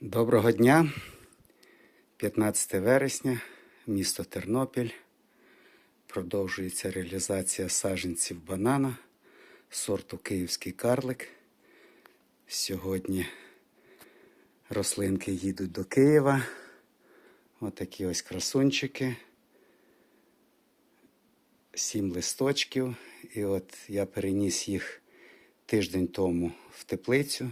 Доброго дня, 15 вересня, місто Тернопіль. Продовжується реалізація саджанців банана сорту Київський карлик. Сьогодні рослинки їдуть до Києва. Отакі ось красунчики. Сім листочків. І от я переніс їх тиждень тому в теплицю.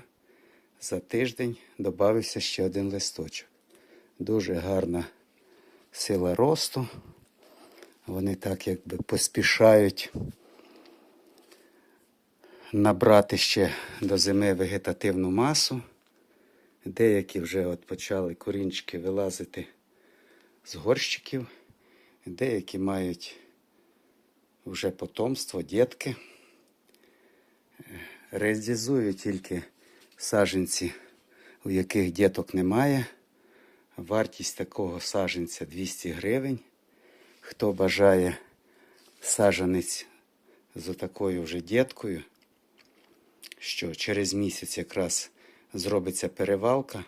За тиждень додався ще один листочок. Дуже гарна сила росту. Вони так якби поспішають набрати ще до зими вегетативну масу. Деякі вже от почали корінчики вилазити з горщиків, деякі мають вже потомство, дітки. Реалізую тільки саджанці, у яких діток немає. Вартість такого саджанця 200 гривень. Хто бажає саджанець з такою вже діткою, що через місяць якраз зробиться перевалка,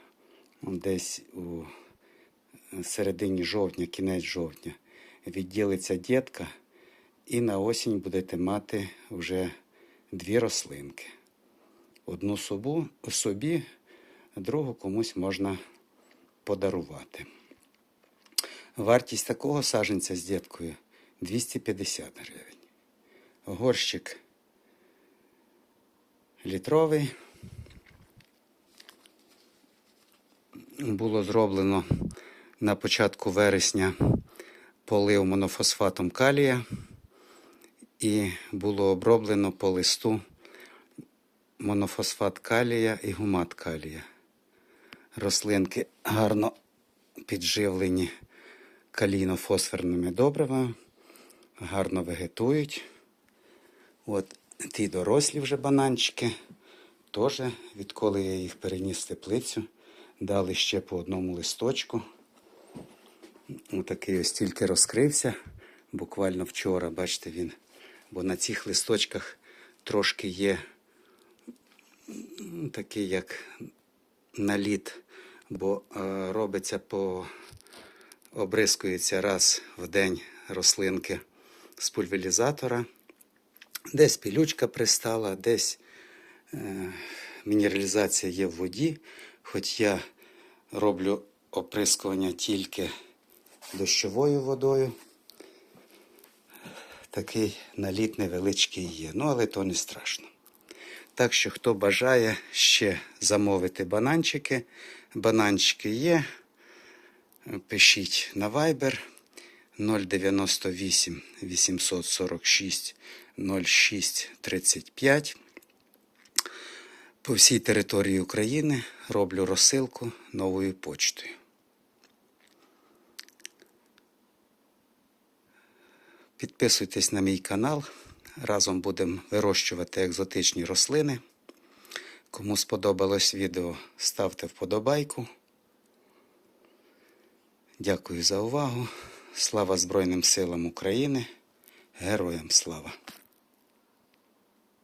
десь у середині жовтня, кінець жовтня, відділиться дітка, і на осінь будете мати вже дві рослинки. Одну собу, собі, другу комусь можна подарувати. Вартість такого саджанця з діткою 250 гривень. Горщик літровий. Було зроблено на початку вересня полив монофосфатом калія і було оброблено по листу монофосфат калія і гумат калія. Рослинки гарно підживлені калійно-фосфорними добривами, гарно вегетують. От ті дорослі вже бананчики, теж, відколи я їх переніс в теплицю, дали ще по одному листочку. Отакий ось тільки розкрився. Буквально вчора, бачите, він. Бо на цих листочках трошки є такий як наліт, бо е, робиться по обрискується раз в день рослинки з пульверізатора. Десь пілючка пристала, десь е, мінералізація є в воді, хоч я роблю оприскування тільки дощовою водою. Такий наліт невеличкий є, ну але то не страшно. Так що, хто бажає ще замовити бананчики, бананчики є. Пишіть на Viber 098 846 06 35. По всій території України роблю розсилку новою почтою. Підписуйтесь на мій канал. Разом будемо вирощувати екзотичні рослини. Кому сподобалось відео, ставте вподобайку. Дякую за увагу. Слава Збройним силам України. Героям слава!